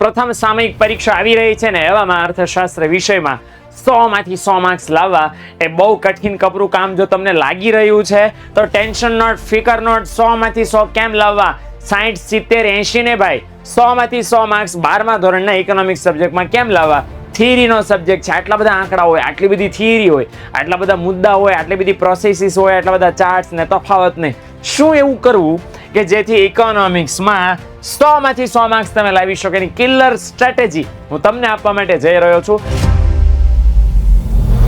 પ્રથમ સામયિક પરીક્ષા આવી રહી છે ને એવામાં અર્થશાસ્ત્ર વિષયમાં સો માંથી સો માર્ક્સ લાવવા એ બહુ કઠિન કપરું કામ જો તમને લાગી રહ્યું છે, તો ટેન્શન નોટ, ફિકર નોટ સો માંથી સો કેમ લાવવા? સાઠ સિત્તેર, એંશી ને ભાઈ સો માંથી સો માર્ક્સ બારમા ધોરણના ઇકોનોમિક્સ સબ્જેક્ટમાં કેમ લાવવા? થિયરીનો સબ્જેક્ટ છે, આટલા બધા આંકડા હોય, આટલી બધી થિયરી હોય, આટલા બધા મુદ્દા હોય, આટલી બધી પ્રોસેસીસ હોય, આટલા બધા ચાર્ટ્સ ને તફાવત ને શું એવું કરવું કે જેથી ઇકોનોમિક્સમાં સો માંથી સો માર્ક્સ તમે લાવી શકો? એની કિલર સ્ટ્રેટેજી હું તમને આપવા માટે જઈ રહ્યો છું.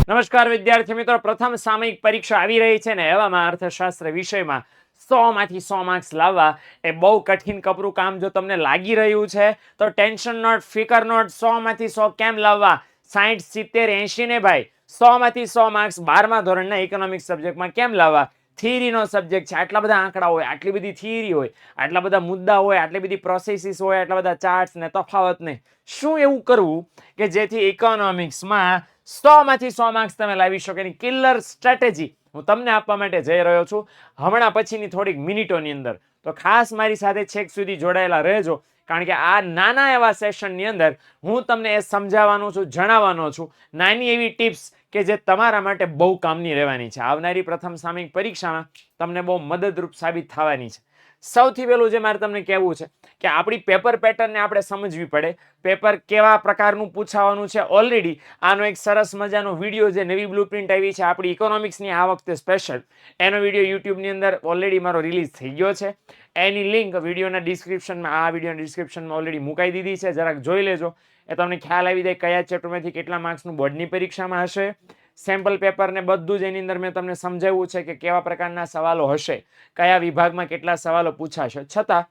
નમસ્કાર વિદ્યાર્થી મિત્રો, પ્રથમ સામયિક પરીક્ષા આવી રહી છે ને એવામાં અર્થશાસ્ત્ર વિષયમાં સો માંથી સો માર્ક્સ લાવવા એ બહુ કઠિન કપરું કામ જો તમને લાગી રહ્યું છે, તો ટેન્શન નોટ, ફિકર નોટ, સો માંથી સો કેમ લાવવા? સાઠ સિત્તેર, એંશી ને ભાઈ, સો માંથી સો માર્ક્સ બારમા ધોરણના ઇકોનોમિક્સ સબ્જેક્ટમાં કેમ લાવવા? થિયરીનો સબ્જેક્ટ છે. આટલા બધા આંકડા હોય, આટલી બધી થિયરી હોય, આટલા બધા મુદ્દા હોય, આટલી બધી પ્રોસેસીસ હોય, આટલા બધા ચાર્ટ્સ ને તફાવત ને શું એવું કરવું કે જેથી ઇકોનોમિક્સમાં સો માંથી સો માર્ક્સ તમે લાવી શકો? એની કિલર સ્ટ્રેટેજી હું તમને આપવા માટે જઈ રહ્યો છું. હમણાં પછીની થોડીક મિનિટોની અંદર. તો ખાસ મારી સાથે છેક સુધી જોડાયેલા રહેજો, કારણ કે આ નાના એવા સેશનની અંદર હું તમને એ સમજાવવાનો છું, જણાવવાનો છું. નાની એવી ટિપ્સ કે જે તમારા માટે બહુ કામની રહેવાની છે. આવનારી પ્રથમ સામયિક પરીક્ષામાં તમને બહુ મદદરૂપ સાબિત થવાની છે. સૌથી પહેલું જે મારે તમને કહેવું છે કે આપણી પેપર પેટર્નને આપણે સમજવી પડે. પેપર કેવા પ્રકારનું પૂછાવાનું છે ઓલરેડી આનો એક સરસ મજાનો વીડિયો જે નવી બ્લુપ્રિન્ટ આવી છે આપણી ઇકોનોમિક્સની આ વખતે સ્પેશિયલ એનો વીડિયો યુટ્યુબની અંદર ઓલરેડી મારો રિલીઝ થઈ ગયો છે. એની લિંક વિડીયોના ડિસ્ક્રિપ્શનમાં આ વિડીયોના ડિસ્ક્રિપ્શનમાં ઓલરેડી મુકાઈ દીધી છે. જરાક જોઈ લેજો. એ તમને ખ્યાલ આવી જાય કયા ચેપ્ટરમાંથી કેટલા માર્ક્સનું બોર્ડની પરીક્ષામાં હશે. સેમ્પલ પેપર ને બધું જ એની અંદર મેં તમને સમજાવ્યું છે કે કેવા પ્રકારના સવાલો હશે, કયા વિભાગમાં કેટલા સવાલો પૂછાશે. છતાં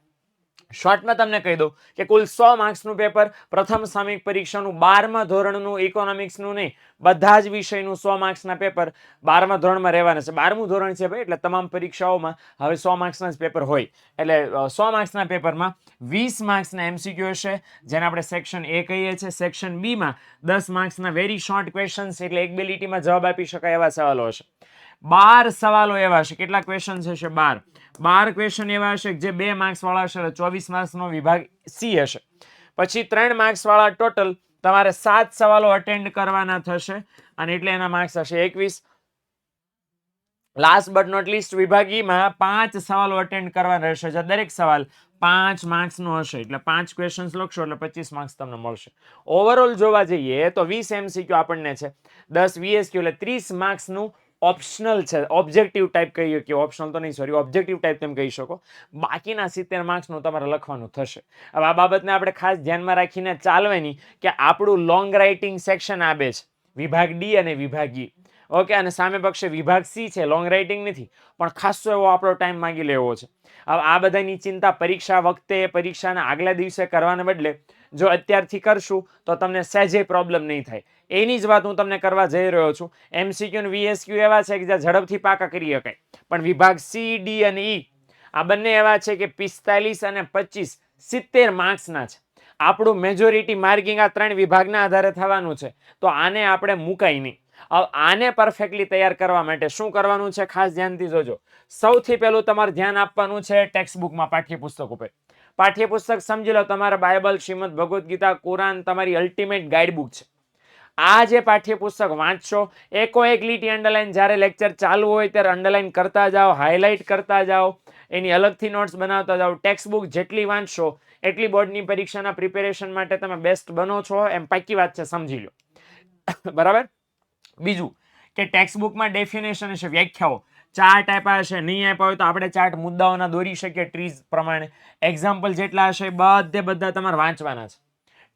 શોર્ટમાં તમને કહી દઉં કે કુલ સો માર્ક્સનું પેપર પ્રથમ સામિક પરીક્ષાનું બારમા ધોરણનું ઇકોનોમિક્સનું નહીં, બધા જ વિષયનું સો માર્ક્સના પેપર બારમા ધોરણમાં રહેવાના છે. બારમું ધોરણ છે ભાઈ, એટલે તમામ પરીક્ષાઓમાં હવે સો માર્ક્સના જ પેપર હોય. એટલે સો માર્ક્સના પેપરમાં વીસ માર્ક્સના એમસીક્યુ હશે, જેને આપણે સેક્શન એ કહીએ છીએ. સેક્શન બીમાં દસ માર્ક્સના વેરી શોર્ટ ક્વેશ્ચન્સ એટલે એક બે લીટીમાં જવાબ આપી શકાય એવા સવાલો હશે. બાર સવાલો એવા હશે. કેટલા ક્વેશ્ચન્સ હશે? બાર. બાર ક્વેશ્ચન એવા હશે જે બે માર્ક્સ વાળા હશે એટલે ચોવીસ માર્ક્સનો વિભાગ સી હશે. પછી ત્રણ માર્ક્સ વાળા ટોટલ તમારે સાત સવાલો અટેન્ડ કરવાના થશે અને એટલે એના માર્ક્સ હશે એકવીસ. લાસ્ટ બટ નોટ લીસ્ટ વિભાગીમાં પાંચ સવાલો અટેન્ડ કરવાના રહેશે. જે દરેક સવાલ પાંચ માર્ક્સનો હશે. એટલે પાંચ ક્વેશ્ચન્સ લખશો એટલે પચીસ માર્ક્સ તમને મળશે. ઓવરઓલ જોવા જઈએ તો વીસ એમસીક્યુ આપણને છે. દસ વીએસક્યુ એટલે ત્રીસ માર્ક્સનું ઓપ્શનલ છે ઓબ્જેક્ટિવ ટાઈપ કહીએ કે ઓપ્શનલ તો નહીં સોરી ઓબ્જેક્ટિવ ટાઈપ તેમ કહી શકો. બાકીના સિત્તેર માર્ક્સનું તમારે લખવાનું થશે. હવે આ બાબતને આપણે ખાસ ધ્યાનમાં રાખીને ચાલવાની કે આપણું લોંગ રાઇટિંગ સેક્શન આવે છે, વિભાગ ડી અને વિભાગ ઈ ઓકે અને સામે પક્ષે વિભાગ સી છે લોંગ રાઇટિંગ નથી, પણ ખાસો એવો આપણો ટાઈમ માંગી લેવો છે. હવે આ બધાની ચિંતા પરીક્ષા વખતે, પરીક્ષાના આગલા દિવસે કરવાને બદલે જો અત્યારથી કરશું, તો તમને સહેજે પ્રોબ્લેમ નહીં થાય. એની જ વાત હું તમને કરવા જઈ રહ્યો છું. એમસીક્યુ વીએસક્યુ એવા છે કે જ્યાં ઝડપથી પાકા કરી શકાય. પણ વિભાગ સી ડી અને ઈ આ બંને એવા છે કે પિસ્તાલીસ અને પચીસ સિત્તેર માર્ક્સના છે. આપણું મેજોરિટી માર્કિંગ આ ત્રણ વિભાગના આધારે થવાનું છે. તો આને આપણે મુકાય નહીં. હવે આને પરફેક્ટલી તૈયાર કરવા માટે શું કરવાનું છે? ખાસ ધ્યાનથી જોજો. સૌથી પહેલું તમારે ધ્યાન આપવાનું છે ટેક્સ્ટ બુકમાં પાઠ્યપુસ્તક ઉપર. પાઠ્યપુસ્તક સમજી લો, તમારા બાઇબલ, શ્રીમદ ભગવદ્ ગીતા, કુરાન, તમારી અલ્ટિમેટ ગાઈડબુક છે. આ જે પાઠ્યપુસ્તક વાંચશો, એકો એક લીટી અંડરલાઈન જ્યારે લેક્ચર ચાલુ હોય ત્યારે અંડરલાઈન કરતા જાઓ હાઇલાઇટ કરતા જાઓ, એની અલગથી નોટ્સ બનાવતા જાઓ ટેક્સ્ટ બુક જેટલી વાંચશો, એટલી બોર્ડની પરીક્ષાના પ્રિપેરેશન માટે તમે બેસ્ટ બનો છો, એમ પાકી વાત છે, સમજી લો. બરાબર? બીજું કે ટેક્સ્ટ બુકમાં ડેફિનેશન હશે વ્યાખ્યાઓ. ચાર્ટ આપ્યા હશે નહીં આપ્યા હોય તો આપણે ચાર્ટ મુદ્દાઓના દોરી શકીએ ટ્રીઝ પ્રમાણે. એક્ઝામ્પલ જેટલા હશે બધે બધા તમારે વાંચવાના છે.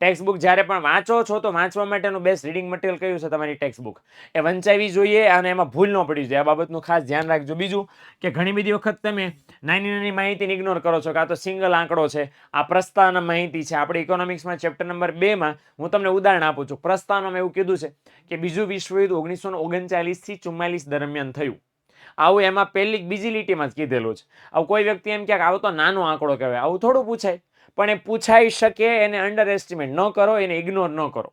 ટેક્સ્ટ બુક જ્યારે પણ વાંચો છો તો વાંચવા માટેનું બેસ્ટ રીડિંગ મટીરિયલ કયું છે તમારી ટેક્સ્ટ બુક એ વંચાવી જોઈએ અને એમાં ભૂલ ન પડી જોઈએ. આ બાબતનું ખાસ ધ્યાન રાખજો. બીજું કે ઘણી બધી વખત તમે નાની નાની માહિતીને ઇગ્નોર કરો છો કે આ તો સિંગલ આંકડો છે, આ પ્રસ્તાવના માહિતી છે. આપણે ઇકોનોમિક્સમાં ચેપ્ટર નંબર બેમાં હું તમને ઉદાહરણ આપું છું. પ્રસ્તાવનામાં એવું કીધું છે કે બીજું વિશ્વયુદ્ધ ઓગણીસો ઓગણચાલીસથી ચુમ્માલીસ દરમિયાન થયું. આવું એમાં પહેલી બીજી લીટીમાં જ કીધેલું છે. આવું કોઈ વ્યક્તિ એમ ક્યાંક આવો તો નાનો આંકડો કહેવાય, આવું થોડું પૂછાય. પણ એ પૂછાઈ શકે, એને અંડર એસ્ટિમેટ ન કરો, એને ઇગ્નોર ન કરો.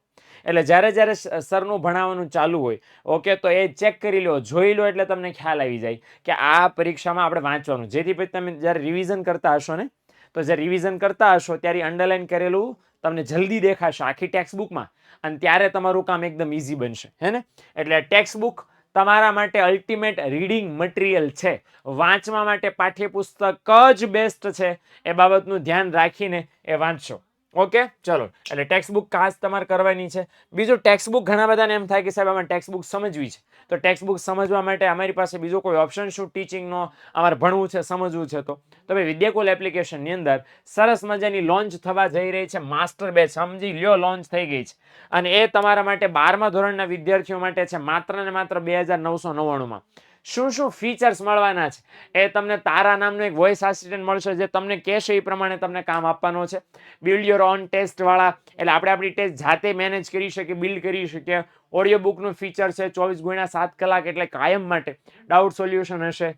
એટલે જ્યારે જ્યારે સરનું ભણાવવાનું ચાલુ હોય ઓકે તો એ ચેક કરી લો, જોઈ લો એટલે તમને ખ્યાલ આવી જાય કે આ પરીક્ષામાં આપણે વાંચવાનું. જેથી પછી તમે જ્યારે રિવિઝન કરતા હશો ને, તો જ્યારે રિવિઝન કરતા હશો ત્યારે અંડરલાઇન કરેલું તમને જલ્દી દેખાશે આખી ટેક્સ્ટ બુકમાં અને ત્યારે તમારું કામ એકદમ ઇઝી બનશે, હે ને? એટલે ટેક્સ્ટ બુક તમારા માટે અલ્ટિમેટ રીડિંગ મટીરિયલ છે. વાંચવા માટે પાઠ્યપુસ્તક જ બેસ્ટ છે. એ બાબતનું ધ્યાન રાખીને એ વાંચશો. ઓકે? ચલો. એટલે ટેક્સ્ટ બુક ખાસ તમારે કરવાની છે. બીજું ટેક્સ્ટ બુક ઘણા બધાને એમ થાય કે સાહેબ, આમાં ટેક્સ્ટ બુક સમજવી છે. તો ટેક્સ્ટ બુક સમજવા માટે અમારી પાસે બીજો કોઈ ઓપ્શન શું? ટીચિંગનો અમારે ભણવું છે, સમજવું છે તો. તો ભાઈ વિદ્યાકુલ એપ્લિકેશનની અંદર સરસ મજાની લોન્ચ થવા જઈ રહી છે, માસ્ટર બેચ સમજી લ્યો લોન્ચ થઈ ગઈ છે. અને એ તમારા માટે બારમા ધોરણના વિદ્યાર્થીઓ માટે છે, માત્ર ને માત્ર બે હજાર નવસો નવ્વાણુંમાં. શું શું ફીચર્સ મળવાના છે? એ તમને તારા નામનો એક વોઇસ આસિસ્ટન્ટ મળશે જે તમને કહેશે એ પ્રમાણે તમને કામ આપવાનો છે. બિલ્ડ યોર ઓન ટેસ્ટવાળા એટલે આપણે આપણી ટેસ્ટ જાતે મેનેજ કરી શકીએ બિલ્ડ કરી શકીએ. ઓડિયો બુકનું ફીચર છે ચોવીસ ગુણ્યા સાત કલાક એટલે કાયમ માટે. ડાઉટ સોલ્યુશન હશે.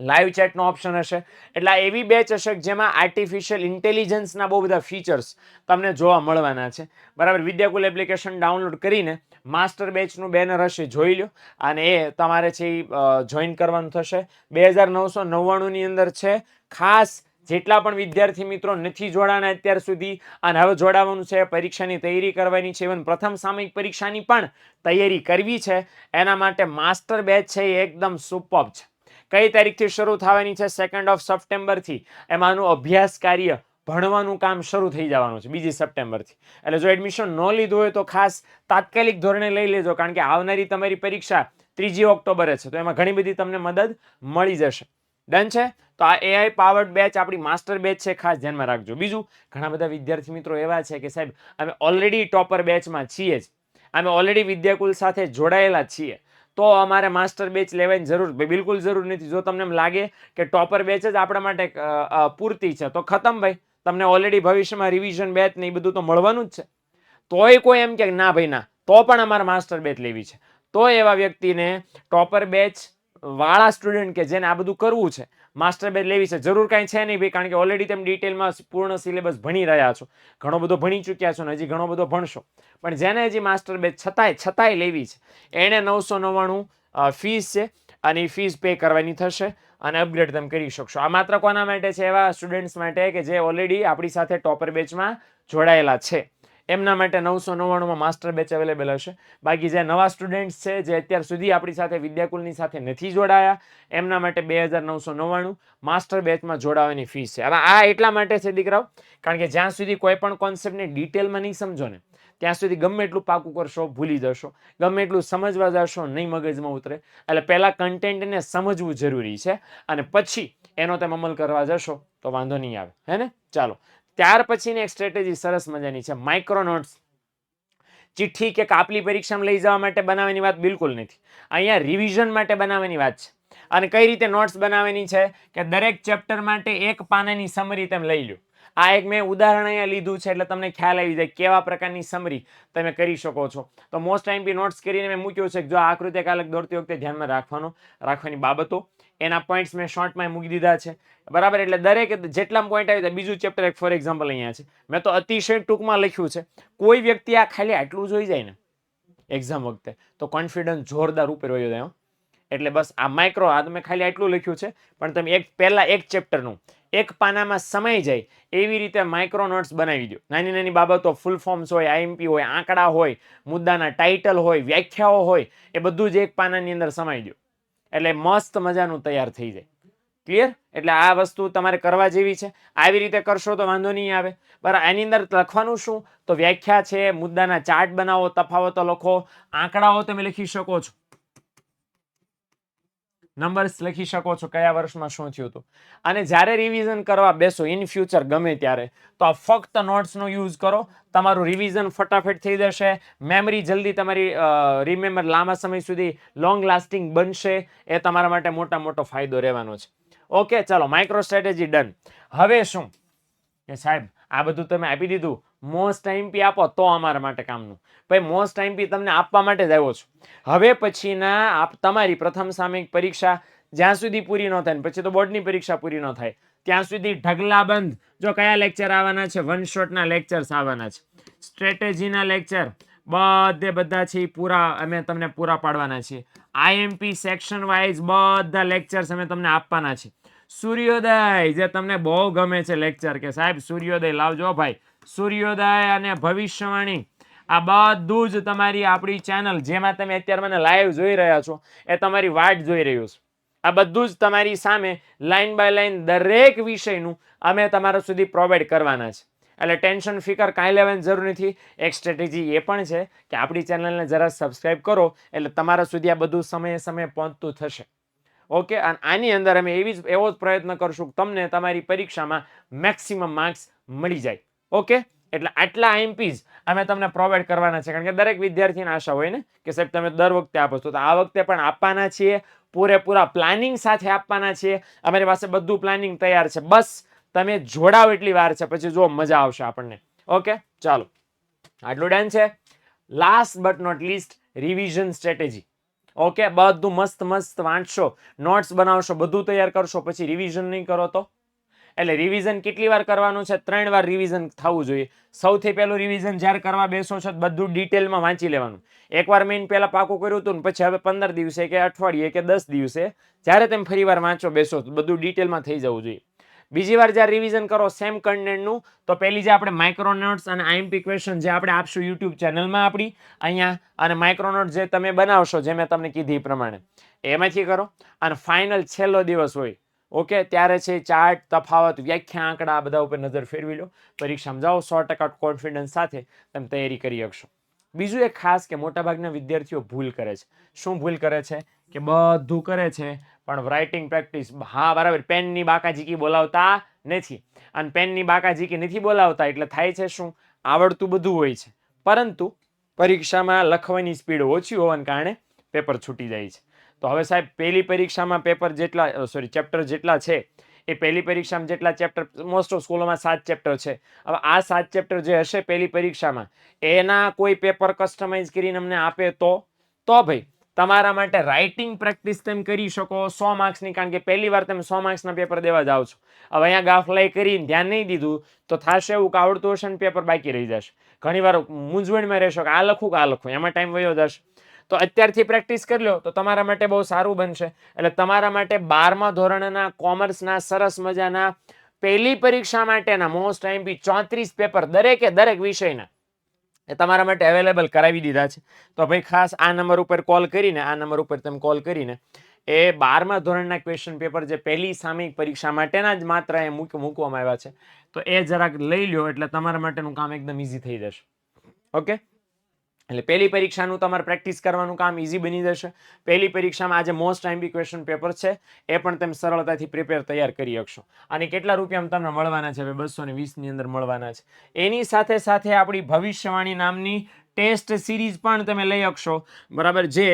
લાઈવ ચેટનો ઓપ્શન હશે. એટલે એવી બેચ હશે જેમાં આર્ટિફિશિયલ ઇન્ટેલિજન્સના બહુ બધા ફીચર્સ તમને જોવા મળવાના છે. બરાબર, વિદ્યાકુલ એપ્લિકેશન ડાઉનલોડ કરીને માસ્ટર બેચનું બેનર હશે, જોઈ લો અને એ તમારે છે જોઈન કરવાનું થશે. બે હજાર નવસો નવ્વાણુંની અંદર છે, ખાસ જેટલા પણ વિદ્યાર્થી મિત્રો નથી જોડાણા અત્યાર સુધી, અને હવે જોડાવાનું છે, પરીક્ષાની તૈયારી કરવાની છે ઇવન પ્રથમ સામયિક પરીક્ષાની પણ તૈયારી કરવી છે. એના માટે માસ્ટર બેચ છે એ એકદમ સુપર છે. કઈ તારીખથી શરૂ થવાની છે? સેકન્ડ ઓફ સપ્ટેમ્બરથી એમાંનું અભ્યાસ કાર્ય ભણવાનું કામ શરૂ થઈ જવાનું છે, બીજી સપ્ટેમ્બરથી એટલે જો એડમિશન ન લીધું હોય તો ખાસ તાત્કાલિક ધોરણે લઈ લેજો, કારણ કે આવનારી તમારી પરીક્ષા ત્રીજી ઓક્ટોબરે છે, તો એમાં ઘણી બધી તમને મદદ મળી જશે. ડન છે? તો આ એઆઈ પાવર્ડ બેચ આપણી માસ્ટર બેચ છે, ખાસ ધ્યાનમાં રાખજો. બીજું, ઘણા બધા વિદ્યાર્થી મિત્રો એવા છે કે સાહેબ, અમે ઓલરેડી ટોપર બેચમાં છીએ જ. અમે ઓલરેડી વિદ્યાકુલ સાથે જોડાયેલા છીએ. તો અમારે માસ્ટર બેચ લેવાની જરૂર બિલકુલ જરૂર નથી. જો તમને એમ લાગે કે ટોપર બેચ જ આપણા માટે પૂરતી છે, તો ખતમ ભાઈ. તમને ઓલરેડી ભવિષ્યમાં રિવિઝન બેચ ને એ બધું તો મળવાનું જ છે. તોય કોઈ એમ કે ના ભાઈ, ના. તો પણ અમારે માસ્ટર બેચ લેવી છે. તો એવા વ્યક્તિને ટોપર બેચ વાળા સ્ટુડન્ટ કે જેને આ બધું કરવું છે, માસ્ટર બેચ લેવી છે, જરૂર કાંઈ છે નહીં ભાઈ, કારણ કે ઓલરેડી તમે ડિટેલમાં પૂર્ણ સિલેબસ ભણી રહ્યા છો. ઘણો બધો ભણી ચૂક્યા છો ને હજી ઘણો બધો ભણશો. પણ જેને હજી માસ્ટર બેચ છતાંય છતાંય લેવી છે એણે નવસો નવ્વાણું ફીસ છે અને એ ફીસ પે કરવાની થશે અને અપગ્રેડ તમે કરી શકશો. આ માત્ર કોના માટે છે? એવા સ્ટુડન્ટ્સ માટે કે જે ઓલરેડી આપણી સાથે ટોપર બેચમાં જોડાયેલા છે. એમના માટે નવસો નવ્વાણુંમાં માસ્ટર બેચ અવેલેબલ હશે. બાકી જે નવા સ્ટુડન્ટ્સ છે, જે અત્યાર સુધી આપણી સાથે વિદ્યાકુલની સાથે નથી જોડાયા, એમના માટે બે હજાર નવસો નવ્વાણું માસ્ટર બેચમાં જોડાવાની ફીસ છે. હવે આ એટલા માટે છે દીકરાઓ, કારણ કે જ્યાં સુધી કોઈ પણ કોન્સેપ્ટને ડિટેલમાં નહીં સમજો ને, ત્યાં સુધી ગમે એટલું પાકું કરશો ભૂલી જશો. ગમે એટલું સમજવા જશો, નહીં મગજમાં ઉતરે. એટલે પહેલાં કન્ટેન્ટને સમજવું જરૂરી છે. અને પછી એનો તમે અમલ કરવા જશો, તો વાંધો નહીં આવે. હે ને? ચાલો. ત્યાર પછીની એક સ્ટ્રેટેજી સરસ મજાની છે માઇક્રો નોટ્સ ચિઠ્ઠી કે કાપલી પરીક્ષામાં લઈ જવા માટે બનાવવાની વાત બિલકુલ નથી. અહીંયા રિવિઝન માટે બનાવવાની વાત છે. અને કઈ રીતે નોટ્સ બનાવવાની છે કે દરેક ચેપ્ટર માટે એક પાનાની સમરી તમે લઈ લો આ એક મેં ઉદાહરણ અહીંયા લીધું છે એટલે તમને ખ્યાલ આવી જાય કેવા પ્રકારની સમરી તમે કરી શકો છો. તો મોસ્ટ ટાઈમ બી નોટ્સ કરીને મેં મૂક્યું છે. જો આકૃતિ કાલક દોરતી વખતે ધ્યાનમાં રાખવાનો, રાખવાની બાબતો એના પોઈન્ટ્સ મેં શોર્ટમાં મૂકી દીધા છે. બરાબર? એટલે દરેક જેટલા પોઈન્ટ આવી બીજું ચેપ્ટર એક ફોર એક્ઝામ્પલ અહીંયા છે. મેં તો અતિશય ટૂંકમાં લખ્યું છે. કોઈ વ્યક્તિ આ ખાલી આટલું જોઈ જાય ને એક્ઝામ વખતે, તો કોન્ફિડન્સ જોરદાર ઉપર રહ્યો જાય એટલે બસ આ માઇક્રો આ તમે ખાલી આટલું લખ્યું છે. પણ તમે એક, પહેલા એક ચેપ્ટરનું એક પાનામાં સમય જાય, એવી રીતે માઇક્રો નોટ્સ બનાવી દો. નાની નાની બાબતો ફૂલ ફોર્મ્સ હોય આઈએમપી હોય, આંકડા હોય, મુદ્દાના ટાઇટલ હોય, વ્યાખ્યાઓ હોય, એ બધું જ એક પાનાની અંદર સમાઈ દો. એટલે મસ્ત મજાનું તૈયાર થઈ જાય. ક્લિયર એટલે આ વસ્તુ તમારે કરવા જેવી છે. આવી રીતે કરશો તો વાંધો નહીં આવે. બરાબર એની અંદર લખવાનું શું? તો વ્યાખ્યા છે, મુદ્દાના ચાર્ટ બનાવો, તફાવતો લખો, આંકડાઓ તમે લખી શકો છો. નંબર્સ લખી શકો છો કયા વર્ષમાં શું થયું હતું. અને જ્યારે રિવિઝન કરવા બેસો ઇન ફ્યુચર ગમે ત્યારે, તો આ ફક્ત નોટ્સનો યુઝ કરો. તમારું રિવિઝન ફટાફટ થઈ જશે. મેમરી જલ્દી તમારી રિમેમ્બર લાંબા સમય સુધી લોંગ લાસ્ટિંગ બનશે. એ તમારા માટે મોટા મોટો ફાયદો રહેવાનો છે. ઓકે ચાલો માઇક્રો સ્ટ્રેટેજી ડન હવે શું? કે સાહેબ, આ બધું તમે આપી દીધું. મોસ્ટ આઈમ્પી આપો તો અમારા માટે કામનું. ભાઈ મોસ્ટ આઈમ્પી તમને આપવા માટે જ આવ્યો છું. હવે પછીના આપ તમારી પ્રથમ સામયિક પરીક્ષા જ્યાં સુધી પૂરી ન થાય પછી તો બોર્ડની પરીક્ષા પૂરી ન થાય, ત્યાં સુધી ઢગલા બંધ. જો કયા લેક્ચર આવવાના છે? વન શોટના લેક્ચર્સ આવવાના છે. સ્ટ્રેટેજીના લેક્ચર બધે બધા છે પૂરા, અમે તમને પૂરા પાડવાના છીએ. આઈએમપી સેક્શન વાઇઝ બધા લેક્ચર્સ અમે તમને આપવાના છીએ સૂર્યોદય, જે તમને બહુ ગમે છે લેક્ચર કે સાહેબ, સૂર્યોદય લાવજો ભાઈ. સૂર્યોદય અને ભવિષ્યવાણી. આ બધું જ તમારી આપણી ચેનલ જેમાં તમે અત્યારે મને લાઈવ જોઈ રહ્યા છો, એ તમારી વાટ જોઈ રહ્યું છે. આ બધું જ તમારી સામે લાઈન બાય લાઈન દરેક વિષયનું અમે તમારા સુધી પ્રોવાઈડ કરવાના છે. એટલે ટેન્શન ફિકર કાંઈ લેવાની જરૂર નથી. એક સ્ટ્રેટેજી એ પણ છે કે આપણી ચેનલને જરા સબસ્ક્રાઈબ કરો, એટલે તમારા સુધી આ બધું સમયે સમયે પહોંચતું થશે. ઓકે? અને આની અંદર અમે એવી જ, એવો જ પ્રયત્ન કરશું તમને તમારી પરીક્ષામાં મેક્સિમમ માર્ક્સ મળી જાય. ઓકે? એટલે આટલા આઈએમપીઝ અમે તમને પ્રોવાઈડ કરવાના છે. કારણ કે દરેક વિદ્યાર્થીને આશા હોય ને કે સાહેબ તમે દર વખતે આપો છો. તો આ વખતે પણ આપવાના છીએ. પૂરેપૂરા પ્લાનિંગ સાથે આપવાના છીએ. અમારી પાસે બધું પ્લાનિંગ તૈયાર છે. બસ તમે જોડાવ એટલી વાર છે, પછી જો મજા આવશે આપણને. ઓકે? ચાલો. આટલું ડન છે. Last but not least revision strategy okay? બધું મસ્ત મસ્ત વાંચશો નોટ્સ બનાવશો, બધું તૈયાર કરશો, પછી રિવિઝન નહીં કરો તો? એટલે રિવિઝન કેટલી વાર કરવાનું છે? ત્રણ વાર રિવિઝન થવું જોઈએ. સૌથી પહેલું રિવિઝન જ્યારે કરવા બેસો છો બધું ડિટેલમાં વાંચી લેવાનું. એકવાર મેઇન પહેલાં પાકું કર્યું હતું ને પછી હવે પંદર દિવસે કે અઠવાડિયે કે દસ દિવસે જ્યારે તમે ફરીવાર વાંચો બેસો તો બધું ડિટેલમાં થઈ જવું જોઈએ. બીજી વાર જ્યારે રિવિઝન કરો સેમ કન્ટેન્ટનું તો પહેલી જે આપણે માઇક્રોનોટ્સ અને આઈએમપી ક્વેશ્ચન જે આપણે આપશું યુટ્યુબ ચેનલમાં આપણી, અહીંયા અને માઇક્રોનોટ જે તમે બનાવશો, જે મેં તમને કીધી એ પ્રમાણે. એમાંથી કરો. અને ફાઇનલ છેલ્લો દિવસ હોય ઓકે, ત્યારે છે ચાર્ટ, તફાવત, વ્યાખ્યા, આંકડા આ બધા ઉપર નજર ફેરવી લો. પરીક્ષામાં જાઓ, સો ટકા કોન્ફિડન્સ સાથે તમે તૈયારી કરી શકશો. બીજું એક ખાસ કે મોટાભાગના વિદ્યાર્થીઓ ભૂલ કરે છે. શું ભૂલ કરે છે? કે બધું કરે છે, પણ રાઇટિંગ પ્રેક્ટિસ હા, બરાબર, પેનની બાકાજીકી બોલાવતા નથી. અને પેનની બાકાજીકી નથી બોલાવતા, એટલે થાય છે શું? આવડતું બધું હોય છે. પરંતુ પરીક્ષામાં લખવાની સ્પીડ ઓછી હોવાને કારણે પેપર છૂટી જાય છે. તો હવે સાહેબ, પહેલી પરીક્ષામાં પેપર જેટલા સોરી ચેપ્ટર જેટલા છે, એ પહેલી પરીક્ષામાં જેટલા ચેપ્ટર મોસ્ટ ઓફ સ્કૂલોમાં સાત ચેપ્ટર છે. હવે આ સાત ચેપ્ટર જે હશે પહેલી પરીક્ષામાં, એના કોઈ પેપર કસ્ટમાઇઝ કરીને અમને આપે તો? તો ભાઈ, તમારા માટે રાઇટિંગ પ્રેક્ટિસ તમે કરી શકો, સો માર્ક્સની કારણ કે પહેલી વાર તમે સો માર્ક્સના પેપર દેવા જાઓ છો. હવે અહીંયા ગાફલાઈ કરીને ધ્યાન નહીં દીધું, તો થશે એવું કે આવડતું હશે ને પેપર બાકી રહી જશે. ઘણીવાર મૂંઝવણમાં રહેશો કે આ લખું કે આ લખું, એમાં ટાઈમ વયો જશે. તો અત્યારથી પ્રેક્ટિસ કરી લો. તો તમારા માટે બહુ સારું બનશે. એટલે તમારા માટે બારમા ધોરણના કોમર્સના સરસ મજાના પહેલી પરીક્ષા માટેના મોસ્ટ આઈમ્પી ચોત્રીસ પેપર દરેકે દરેક વિષયના એ તમારા માટે અવેલેબલ કરાવી દીધા છે. તો ભાઈ ખાસ આ નંબર ઉપર કોલ કરીને, આ નંબર ઉપર તમે કોલ કરીને એ બારમા ધોરણના ક્વેશ્ચન પેપર જે પહેલી સામયિક પરીક્ષા માટેના જ માત્ર એ મૂક, મૂકવામાં આવ્યા છે. તો એ જરાક લઈ લ્યો એટલે તમારા માટેનું કામ એકદમ ઇઝી થઈ જશે. ઓકે એટલે પહેલી પરીક્ષાનું તમારે પ્રેક્ટિસ કરવાનું કામ ઇઝી બની જશે. પહેલી પરીક્ષામાં આજે મોસ્ટ આઈમ્પી ક્વેશ્ચન પેપર છે. એ પણ તમે સરળતાથી પ્રિપેર તૈયાર કરી શકશો. અને કેટલા રૂપિયામાં તમને મળવાના છે? બસો ને વીસની અંદર મળવાના છે. એની સાથે સાથે આપણી ભવિષ્યવાણી નામની ટેસ્ટ સિરીઝ પણ તમે લઈ શકશો. બરાબર? જે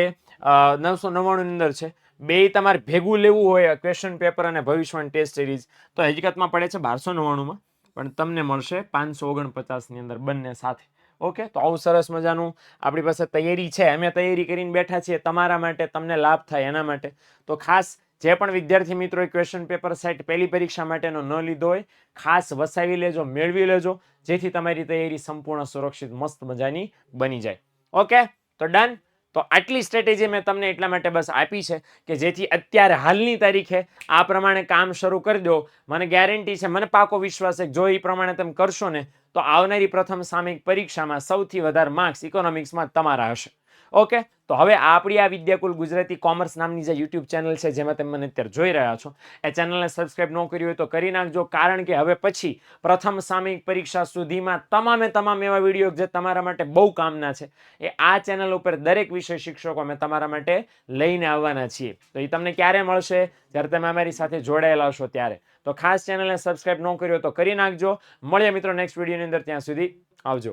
નવસો નવ્વાણુંની અંદર છે. બે તમારે ભેગું લેવું હોય ક્વેશ્ચન પેપર અને ભવિષ્યવાણી ટેસ્ટ સિરીઝ તો હકીકતમાં પડે છે બારસો નવ્વાણુંમાં. પણ તમને મળશે પાંચસો ઓગણપચાસની અંદર બંને સાથે. ઓકે, તો આવું સરસ મજાનું આપણી પાસે તૈયારી છે. અમે તૈયારી કરીને બેઠા છીએ તમારા માટે, તમને લાભ થાય એના માટે. તો ખાસ જે પણ વિદ્યાર્થી મિત્રોએ ક્વેશ્ચન પેપર સેટ પહેલી પરીક્ષા માટેનો ન લીધો હોય, ખાસ વસાવી લેજો, મેળવી લેજો, જેથી તમારી તૈયારી સંપૂર્ણ સુરક્ષિત, મસ્ત મજાની બની જાય. ઓકે, તો ડન તો આટલી સ્ટ્રેટેજી મેં તમને એટલા માટે બસ આપી છે કે જેથી અત્યારે હાલની તારીખે આ પ્રમાણે કામ શરૂ કરી દો. મને ગેરંટી છે, મને પાકો વિશ્વાસ છે જો એ પ્રમાણે તમે કરશો ને, તો આવનારી પ્રથમ સામયિક પરીક્ષામાં સૌથી વધારે માર્ક્સ ઇકોનોમિક્સમાં તમારા હશે. ઓકે તો હવે આપણી આ વિદ્યાકુલ ગુજરાતી કોમર્સ નામની જે યુટ્યુબ ચેનલ છે, જેમાં તમે મને અત્યારે જોઈ રહ્યા છો, એ ચેનલને સબસ્ક્રાઈબ ન કરી હોય તો કરી નાખજો, કારણ કે હવે પછી પ્રથમ સામયિક પરીક્ષા સુધીમાં તમામે તમામ એવા વીડિયો જે તમારા માટે બહુ કામના છે, એ આ ચેનલ ઉપર દરેક વિષય શિક્ષકો અમે તમારા માટે લઈને આવવાના છીએ. તો એ તમને ક્યારે મળશે? જ્યારે તમે અમારી સાથે જોડાયેલા હશો ત્યારે. તો ખાસ ચેનલને સબસ્ક્રાઈબ ન કર્યો તો કરી નાખજો. મળીએ મિત્રો નેક્સ્ટ વિડીયોની અંદર, ત્યાં સુધી આવજો.